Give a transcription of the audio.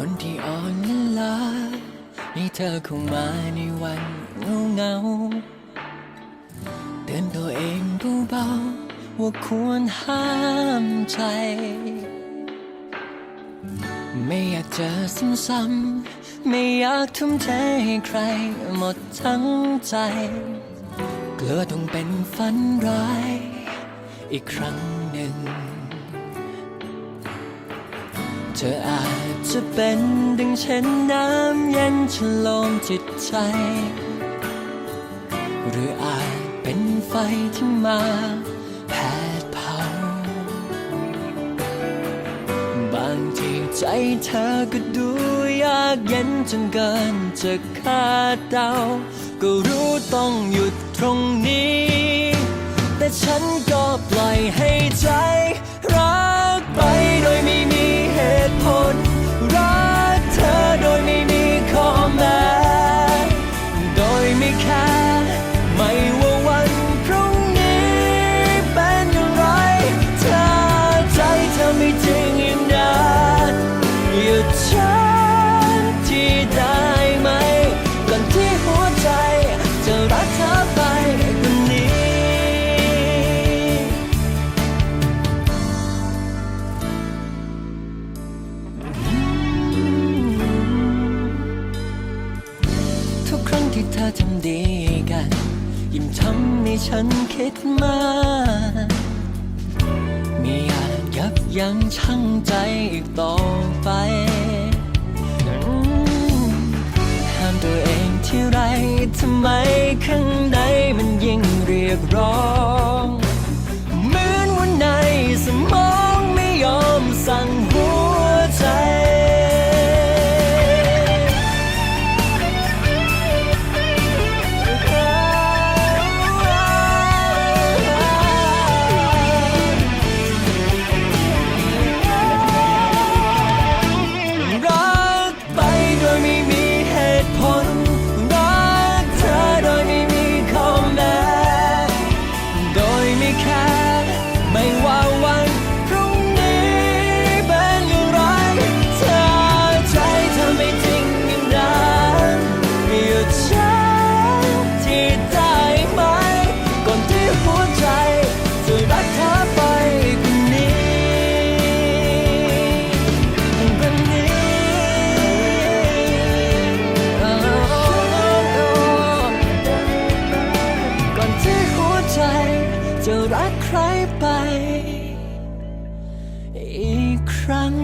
คนที่อ่อนล้าให้เธอเข้ามาในวันเงาเงาเตือนตัวเองเบาๆว่าควรห้ามใจ ไม่อยากเจอซ้ำๆไม่อยากทุ่มเทให้ใครหมดทั้งใจ กลัวต้องเป็นฝันร้ายอีกครั้งหนึ่ง เธออาจจะเป็นดังเช่นน้ำเย็นฉโลมจิตใจ หรืออาจเป็นไฟที่มาแผดเผา บางทีใจเธอก็ดูยากเย็นจนเกินจะคาดเดา ก็รู้ต้องหยุดตรงนี้ ที่เธอทำดีกัน ยิ่งทำให้ฉันคิดมากไม่อยากยับยั้งชั่งใจอีกต่อไปห้ามตัวเองที่ไรทำไมข้างในมันยิ่งเรียกร้อง ไม่แคร์ไม่ว่าวัน รักใครไป อีกครั้ง